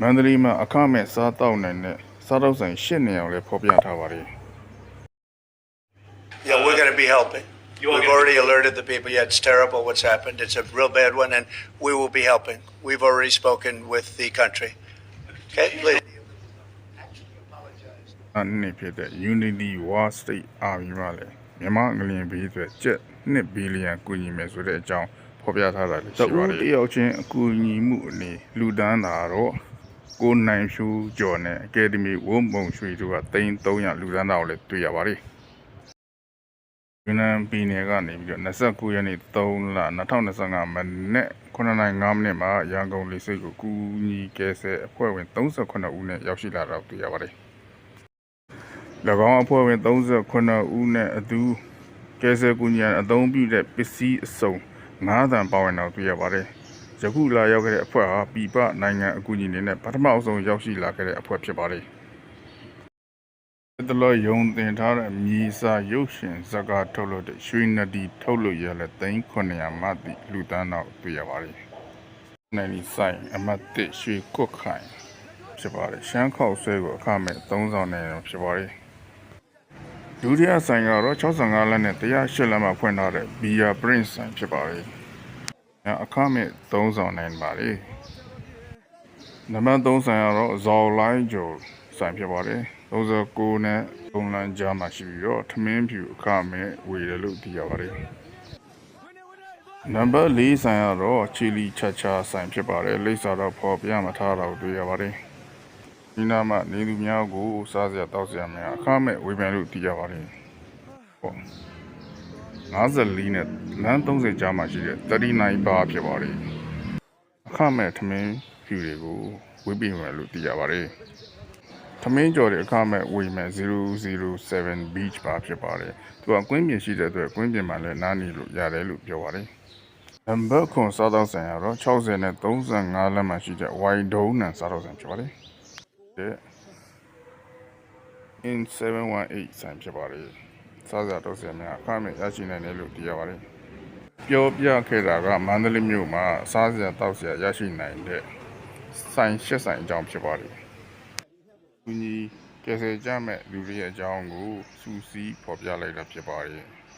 မန္တလေးမှာအခမဲ့စားတောက်နိုင်တဲ့စားတောက်ဆိုင်ရှစ်နေအောင်လည်းဖော်ပြထားပါတယ် Yeah, we're going to be helping. You are We've gonna- already alerted the people. Yeah, it's terrible what's happened. It's a real bad one, and we will be helping. We've already spoken with the country. Okay, please. အနည်းဖြစ်တဲ့ Unity War State Army မှာလည်းမြန်မာငလျင်ဘေးအတွက်ကျပ်2ဘီလီယံကူညီမယ်ဆိုတဲ့အကြောင်းဖော်ပြထားတာလည်းရှိပါတယ်။တယောက်ချင်းအကူအညီမှုအနေလူဒန်းတာတော့ ကိုနိုင်ဖြူကျော်နဲ့ Academy ဝုံပုံရွှေတို့က300လူဒန်းတာကိုလည်းတွေ့ရပါတယ်။ယူနန်ပြည်နယ်ကနေပြီးတော့29ရက်နေ့3လ2025မိနစ်9:05မိနစ်မှာရန်ကုန်လေဆိပ်ကိုကူညီကယ်ဆယ်အဖွဲ့ဝင်38ဦးနဲ့ရောက်ရှိလာတာကိုတွေ့ရပါတယ်။၎င်းအဖွဲ့ဝင်38ဦးနဲ့အတူကယ်ဆယ်ကူညီရန်အသုံးပြုတဲ့ပစ္စည်းအစုံ9တန်ပါဝင်တော်တွေ့ရပါတယ်။ ယခုလာရောက်ခဲ့တဲ့အဖွဲ့ဟာပြည်ပနိုင်ငံအကူအညီတွေနဲ့ပထမအဆုံးရောက်ရှိလာခဲ့တဲ့အဖွဲ့ဖြစ်ပါတယ်။တလောယုံတင်ထားတဲ့မြေစာရုပ်ရှင်ဇာတ်ကားထုတ်လုပ်တဲ့ရွှေနဒီထုတ်လုပ်ရလဲ3900မှတိလူတန်းတော့တွေ့ရပါတယ်။နိုင်ဒီဆိုင်အမတ်တစ်ရွှေကွတ်ခိုင်ဖြစ်ပါတယ်။ရှမ်းခေါက်ဆွဲကိုအခမဲ့3000နဲ့ဖြစ်ပါတယ်။ဒုတိယဆိုင်ကတော့65လက်နဲ့108လက်မှဖွင့်ထားတဲ့ Beer Prince ဆိုင်ဖြစ်ပါလေ။ အခမဲ့3ဆောင်နိုင်ပါလေ။နံပါတ်3ဆိုင်ကတော့ဇော်လိုင်းဂျိုဆိုင်ဖြစ်ပါလေ။39နဲ့3လမ်းကြားမှာရှိပြီးတော့ထမင်းဖြူအခမဲ့ဝေတယ်လို့သိရပါတယ်။နံပါတ်4ဆိုင်ကတော့ချီလီချာချာဆိုင်ဖြစ်ပါတယ်။လိပ်စာတော့ဖော်ပြမထားတာကိုတွေ့ရပါတယ်။ဒီနားမှာနေသူများကိုစားစရာတောက်စရာများအခမဲ့ဝေဖန်လို့တည်ကြပါတယ်။ဟုတ် 54နဲ့လမ်း30ကြားမှာရှိတဲ့39ဘာဖြစ်ပါတယ်။အခမဲ့ထမင်းဖြူတွေကိုဝေပေးမယ်လို့တည်ကြပါတယ်။ထမင်းကြော်တဲ့အခမဲ့ဝေမယ်007 beach ဘာဖြစ်ပါတယ်။သူကကွင်းပြင်ရှိတဲ့အတွက်ကွင်းပြင်မှာလည်းနားနေလို့ရတယ်လို့ပြောပါတယ်။နံပါတ်ခွန်စားတော့ဆိုင်ကတော့60နဲ့35လက်မှရှိတဲ့ wide dome နဲ့စားတော့ဆိုင်ဖြစ်ပါတယ်။တဲ့ in 718ဆိုင်ဖြစ်ပါတယ် စားစရာတော့စရာများအခမဲ့ရရှိနိုင်တယ်လို့သိရပါတယ်ပြောပြခဲ့တာကမန္တလေးမြို့မှာစားစရာတောက်စရာရရှိနိုင်တဲ့ဆိုင်ရှစ်ဆိုင်အကြောင်းဖြစ်ပါတယ်။ဒီညီကယ်ဆယ်ကြမဲ့လူတွေရဲ့အကြောင်းကိုစူးစီးဖော်ပြလိုက်တာဖြစ်ပါတယ်။